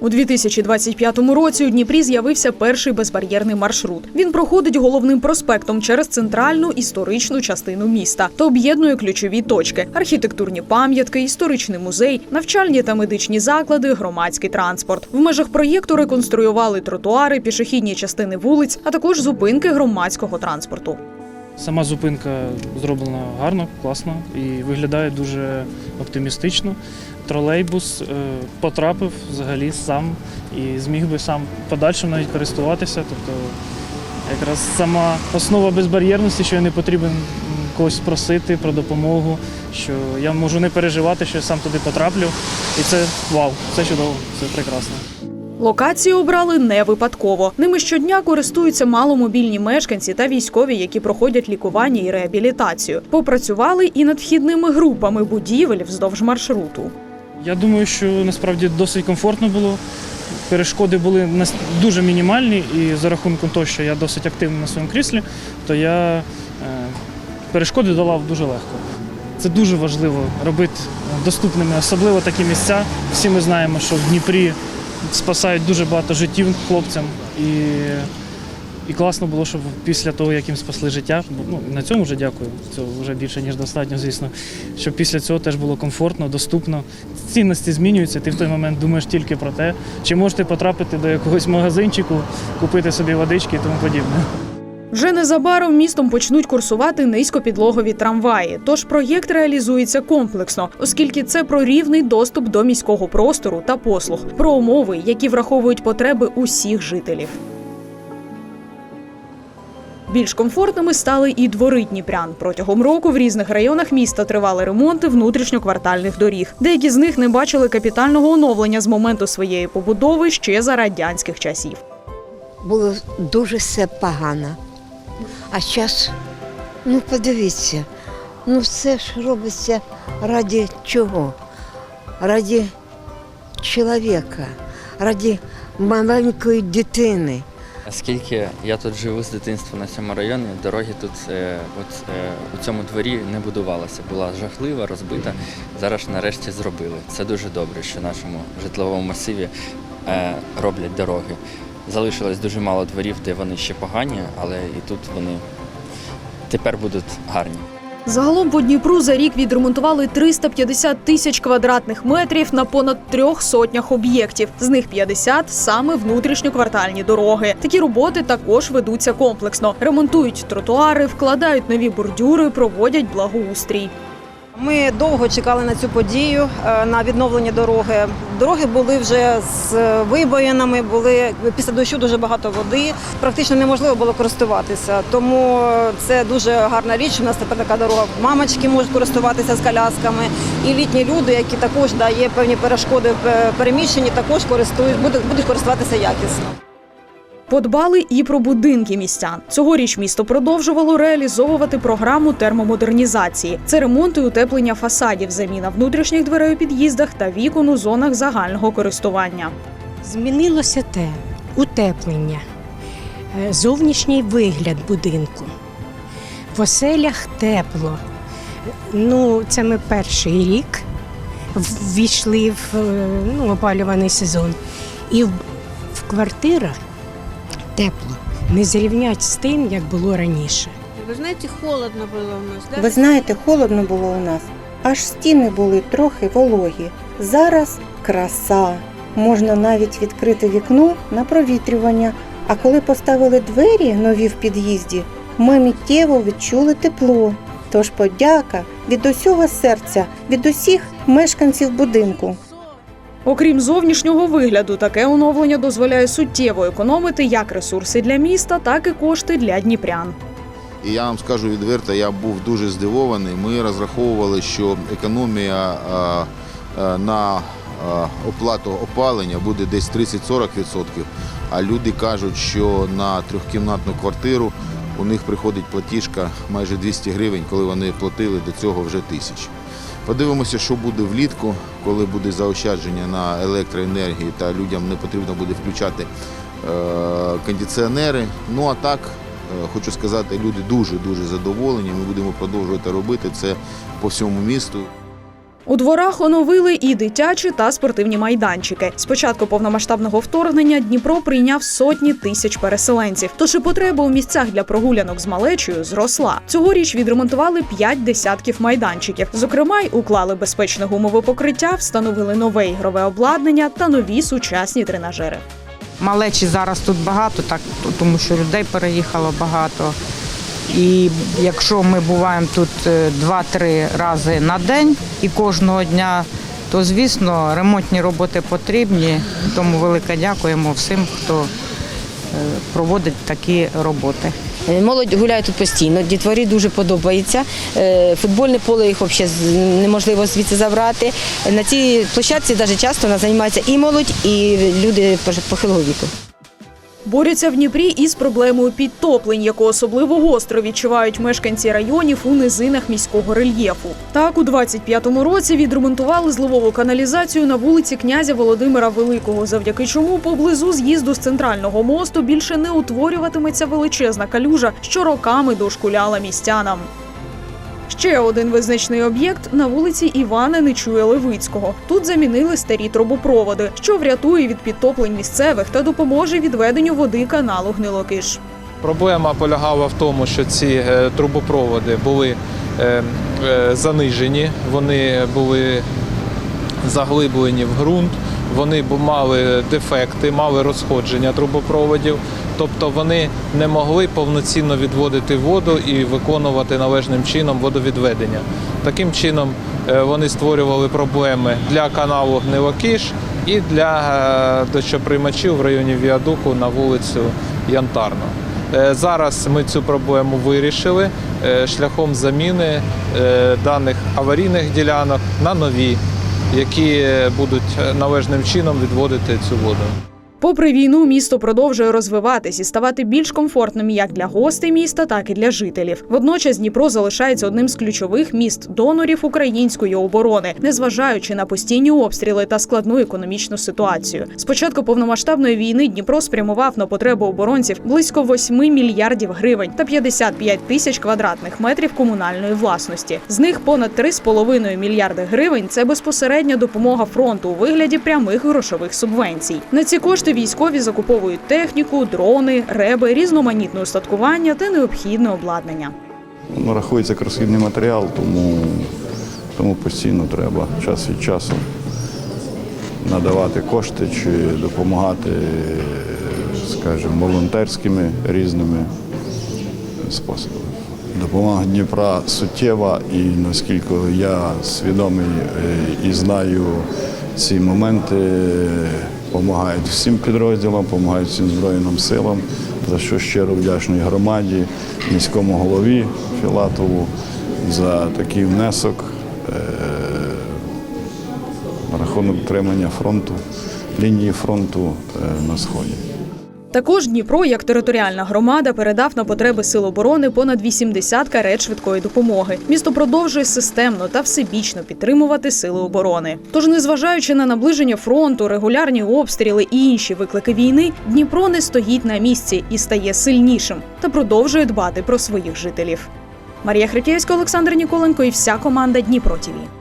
У 2025 році у Дніпрі з'явився перший безбар'єрний маршрут. Він проходить головним проспектом через центральну історичну частину міста та об'єднує ключові точки: архітектурні пам'ятки, історичний музей, навчальні та медичні заклади, громадський транспорт. В межах проєкту реконструювали тротуари, пішохідні частини вулиць, а також зупинки громадського транспорту. Сама зупинка зроблена гарно, класно і виглядає дуже оптимістично. Тролейбус е, потрапив взагалі сам і зміг би сам подальше навіть користуватися. Тобто якраз сама основа безбар'єрності, що я не потрібен когось просити про допомогу, що я можу не переживати, що я сам туди потраплю. І це вау, це чудово, це прекрасно. Локації обрали не випадково. Ними щодня користуються маломобільні мешканці та військові, які проходять лікування і реабілітацію. Попрацювали і над вхідними групами будівель вздовж маршруту. Я думаю, що насправді досить комфортно було. Перешкоди були дуже мінімальні, і за рахунком того, що я досить активний на своєму кріслі, то я е, перешкоди долав дуже легко. Це дуже важливо робити доступними, особливо такі місця. Всі ми знаємо, що в Дніпрі спасають дуже багато життів хлопцям. І, і класно було, щоб після того, як їм спасли життя, ну на цьому вже дякую. Це вже більше ніж достатньо, звісно. Щоб після цього теж було комфортно, доступно. Цінності змінюються. Ти в той момент думаєш тільки про те, чи можете потрапити до якогось магазинчику, купити собі водички і тому подібне. Вже незабаром містом почнуть курсувати низькопідлогові трамваї. Тож проєкт реалізується комплексно, оскільки це про рівний доступ до міського простору та послуг, про умови, які враховують потреби усіх жителів. Більш комфортними стали і двори Дніпрян. Протягом року в різних районах міста тривали ремонти внутрішньоквартальних доріг. Деякі з них не бачили капітального оновлення з моменту своєї побудови ще за радянських часів. було дуже все погано. А зараз, ну подивіться, ну все ж робиться раді чого? Раді чоловіка, раді маленької дитини. Оскільки я тут живу з дитинства на цьому районі, дороги тут е, от, е, у цьому дворі не будувалася. Була жахлива, розбита. Зараз нарешті зробили. Це дуже добре, що в нашому житловому масиві е, роблять дороги. Залишилось дуже мало дворів, де вони ще погані, але і тут вони тепер будуть гарні. Загалом по Дніпру за рік відремонтували 350 тисяч квадратних метрів на понад трьох сотнях об'єктів. З них 50 – саме внутрішньоквартальні дороги. Такі роботи також ведуться комплексно. Ремонтують тротуари, вкладають нові бордюри, проводять благоустрій. Ми довго чекали на цю подію е, на відновлення дороги. Дороги були вже з вибоїнами, були після дощу дуже багато води. Практично неможливо було користуватися. Тому це дуже гарна річ. У нас тепер така дорога. Мамочки можуть користуватися з колясками, і літні люди, які також да, є певні перешкоди в е, переміщенні, також користують, будуть, будуть користуватися якісно. Подбали і про будинки містян. Цьогоріч місто продовжувало реалізовувати програму термомодернізації. Це ремонт і утеплення фасадів, заміна внутрішніх дверей у під'їздах та вікон у зонах загального користування. Змінилося те утеплення, е, зовнішній вигляд будинку. В оселях тепло. Ну, це ми перший рік ввійшли в е, ну, опалюваний сезон. І в, в квартирах тепло. Не зрівнять з тим, як було раніше. Вы знаете, холодно было у нас. Даже Ви знаєте, холодно було у нас. Аж стіни були трохи вологі. Зараз краса. Можна навіть відкрити вікно на провітрювання. А коли поставили двері нові в під'їзді, ми миттєво відчули тепло. Тож подяка від усього серця, від усіх мешканців будинку. Окрім зовнішнього вигляду, таке оновлення дозволяє суттєво економити як ресурси для міста, так і кошти для дніпрян. І я вам скажу відверто, я був дуже здивований. Ми розраховували, що економія на оплату опалення буде десь 30-40%, а люди кажуть, що на трьохкімнатну квартиру у них приходить платіжка майже 200 гривень, коли вони платили до цього вже тисячу. Подивимося, що буде влітку, коли буде заощадження на електроенергії та людям не потрібно буде включати е, кондиціонери. Ну а так, е, хочу сказати, люди дуже-дуже задоволені. Ми будемо продовжувати робити це по всьому місту. У дворах оновили і дитячі та спортивні майданчики. З початку повномасштабного вторгнення Дніпро прийняв сотні тисяч переселенців. Тож і потреба у місцях для прогулянок з малечею зросла. Цьогоріч відремонтували п'ять десятків майданчиків. Зокрема, й уклали безпечне гумове покриття, встановили нове ігрове обладнання та нові сучасні тренажери. Малечі зараз тут багато, так тому що людей переїхало багато. І якщо ми буваємо тут е, 2-3 рази на день і кожного дня, то звісно ремонтні роботи потрібні. Тому велике дякуємо всім, хто е, проводить такі роботи. Е, Молодь гуляє тут постійно, дітворі дуже подобається. Е, Футбольне поле їх взагалі неможливо звідси забрати. На цій площадці навіть часто нас займається і молодь, і люди похилого віку. Борються в Дніпрі із проблемою підтоплень, яку особливо гостро відчувають мешканці районів у низинах міського рельєфу. Так, у 25-му році відремонтували зливову каналізацію на вулиці князя Володимира Великого, завдяки чому поблизу з'їзду з центрального мосту більше не утворюватиметься величезна калюжа, що роками дошкуляла містянам. Ще один визначний об'єкт на вулиці Івана Нечуя Левицького. Тут замінили старі трубопроводи, що врятує від підтоплень місцевих та допоможе відведенню води каналу Гнилокиш. Проблема полягала в тому, що ці е, трубопроводи були е, е, занижені, вони були заглиблені в ґрунт, вони мали дефекти, мали розходження трубопроводів, тобто вони не могли повноцінно відводити воду і виконувати належним чином водовідведення. Таким чином е, вони створювали проблеми для каналу Гнилокиш і для е, дощоприймачів в районі Віадуку на вулицю Янтарну. Е, Зараз ми цю проблему вирішили шляхом заміни даних аварійних ділянок на нові, які будуть належним чином відводити цю воду. Попри війну, місто продовжує розвиватись і ставати більш комфортним як для гостей міста, так і для жителів. Водночас Дніпро залишається одним з ключових міст донорів української оборони, незважаючи на постійні обстріли та складну економічну ситуацію. З початку повномасштабної війни Дніпро спрямував на потребу оборонців близько 8 мільярдів гривень та 55 тисяч квадратних метрів комунальної власності. З них понад 3,5 мільярди гривень це безпосередня допомога фронту у вигляді прямих грошових субвенцій. На ці кошти військові закуповують техніку, дрони, реби, різноманітне устаткування та необхідне обладнання. Ну, рахується як розхідний матеріал, тому, тому постійно треба час від часу надавати кошти чи допомагати, скажімо, волонтерськими різними способами. Допомога Дніпра суттєва і наскільки я свідомий е, і знаю ці моменти, допомагають всім підрозділам, допомагають всім Збройним силам, за що щиро вдячний громаді, міському голові Філатову за такий внесок е, на рахунок тримання фронту, лінії фронту е, на сході. Також Дніпро, як територіальна громада, передав на потреби сил оборони понад 80 карет швидкої допомоги. Місто продовжує системно та всебічно підтримувати сили оборони. Тож, незважаючи на наближення фронту, регулярні обстріли і інші виклики війни, Дніпро не стоїть на місці і стає сильнішим та продовжує дбати про своїх жителів. Марія Хрикєвська, Олександр Ніколенко і вся команда Дніпро ТІВІ.